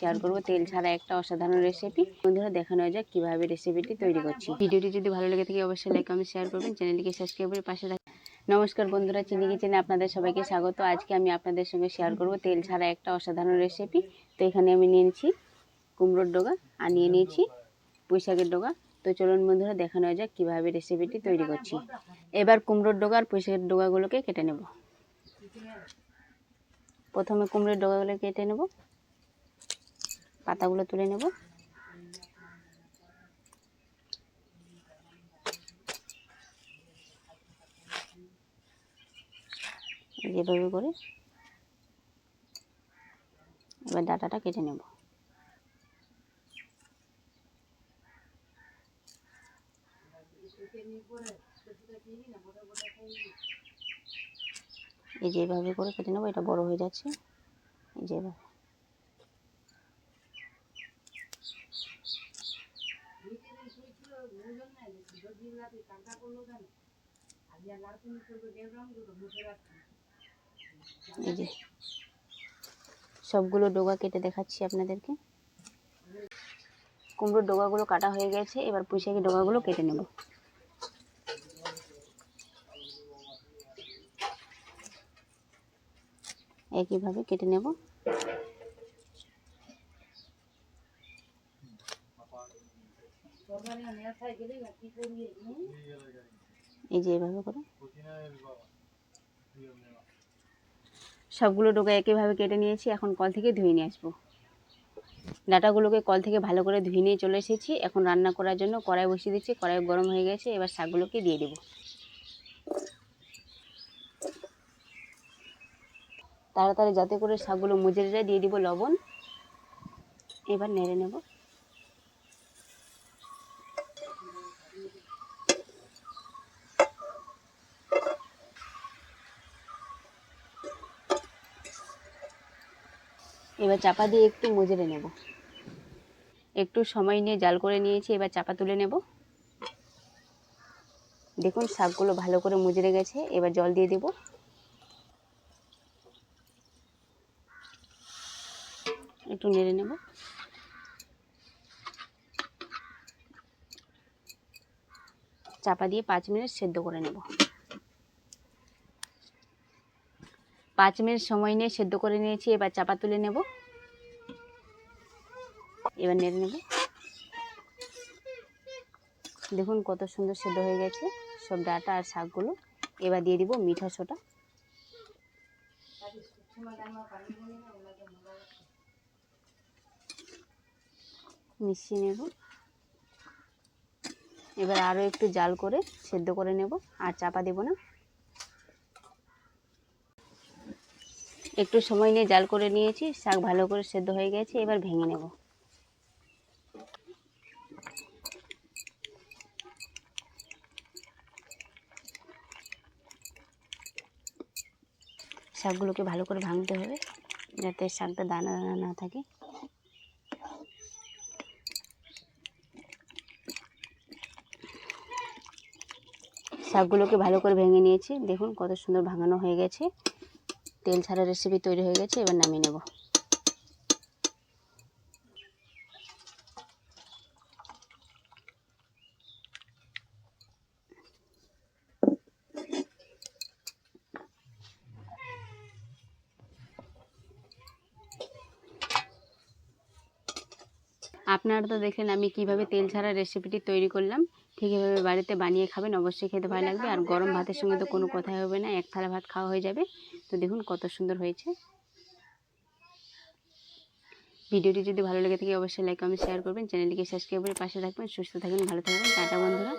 Share করব। তেল ছাড়া একটা অসাধারণ রেসিপি বন্ধুরা, দেখানো যাক কীভাবে রেসিপিটি তৈরি করছি। ভিডিওটি যদি ভালো লেগে থাকে, অবশ্যই লাইক কমেন্ট শেয়ার করবেন। চ্যানেলটিকে সাবস্ক্রাইব করে পাশে নমস্কার বন্ধুরা চিনি কিচেনে আপনাদের সবাইকে স্বাগত। আজকে আমি আপনাদের সঙ্গে শেয়ার করব তেল ছাড়া একটা অসাধারণ রেসিপি তো এখানে আমি নিয়েছি কুমড়োর ডোগা আর নিয়ে নিয়েছি পুঁই শাকের ডোগা। তো চলুন বন্ধুরা, দেখানো যাক কীভাবে রেসিপিটি তৈরি করছি। এবার কুমড়োর ডোগা আর পুঁই শাকের ডোগাগুলোকে কেটে নেব। প্রথমে কুমড়োর ডগাগুলো কেটে নেব। পাতাগুলো তুলে নেব। যেভাবে করে এবার ডাটাটা কেটে নেব। এই যেভাবে করে কেটে নেব, এটা বড় হয়ে যাচ্ছে। এই যেভাবে এই যে। সবগুলো ডোগা কেটে দেখাচ্ছি আপনাদেরকে। কুমড়োর ডোগাগুলো কাটা হয়ে গেছে, এবার পুঁইশাকের ডোগাগুলো কেটে নেব। একইভাবে কেটে নেব। এই যে এভাবে করে। সবগুলো ডোকা একইভাবে কেটে নিয়েছি, এখন কল থেকে ধুয়ে নিয়ে আসব। ডাটাগুলোকে কল থেকে ভালো করে ধুয়ে নিয়ে চলে এসেছি, এখন রান্না করার জন্য কড়াই বসিয়ে দিচ্ছি, কড়াই গরম হয়ে গেছে, এবার শাকগুলোকে দিয়ে দেবো। তাড়াতাড়ি যাতে করে শাকগুলো মুজে যায় দিয়ে দিব লবণ, এবার নেড়ে নেব। এবার চাপা দিয়ে একটু মুজড়ে নেব। একটু সময় নিয়ে জাল করে নিয়েছি, এবার চাপা তুলে নেব। দেখুন, শাকগুলো ভালো করে মুজড়ে গেছে, এবার জল দিয়ে দেবো। একটু নেড়ে নেব। চাপা দিয়ে পাঁচ মিনিট সেদ্ধ করে নেব। পাঁচ মিনিট সময় নিয়ে সেদ্ধ করে নিয়েছি, এবার চাপা তুলে নেব। এবার নেড়ে নেব। দেখুন কত সুন্দর সেদ্ধ হয়ে গেছে, সব ডাটা আর শাকগুলো। এবার দিয়ে দিব মিঠা সোটা মিশিয়ে নেব। এবার আরও একটু জাল করে সেদ্ধ করে নেব, আর চাপা দেব না। একটু সময় নিয়ে জাল করে নিয়েছি, শাক ভালো করে সেদ্ধ হয়ে গেছে, এবার ভেঙে নেব। শাকগুলোকে ভালো করে ভাঙতে হবে, যাতে শাকটা দানা দানা না থাকে। শাকগুলোকে ভালো করে ভেঙে নিয়েছি, দেখুন কত সুন্দর ভাঙানো হয়ে গেছে। তেল ছাড়া রেসিপি তৈরি হয়ে গেছে, এবার নামিয়ে নেব। আপনারা তো দেখলেন আমি কীভাবে তেল ছাড়া রেসিপিটি তৈরি করলাম। ঠিক এভাবে বাড়িতে বানিয়ে খাবেন, অবশ্যই খেতে ভালো লাগবে। আর গরম ভাতের সঙ্গে তো কোনো কথাই হবে না, এক থালা ভাত খাওয়া হয়ে যাবে। তো দেখুন কত সুন্দর হয়েছে। ভিডিওটি যদি ভালো লেগে থাকে, অবশ্যই লাইক কমেন্ট শেয়ার করবেন। চ্যানেলটিকে সাবস্ক্রাইব করে পাশে থাকবেন, সুস্থ থাকবেন, ভালো থাকবেন। টাটা বন্ধুরা।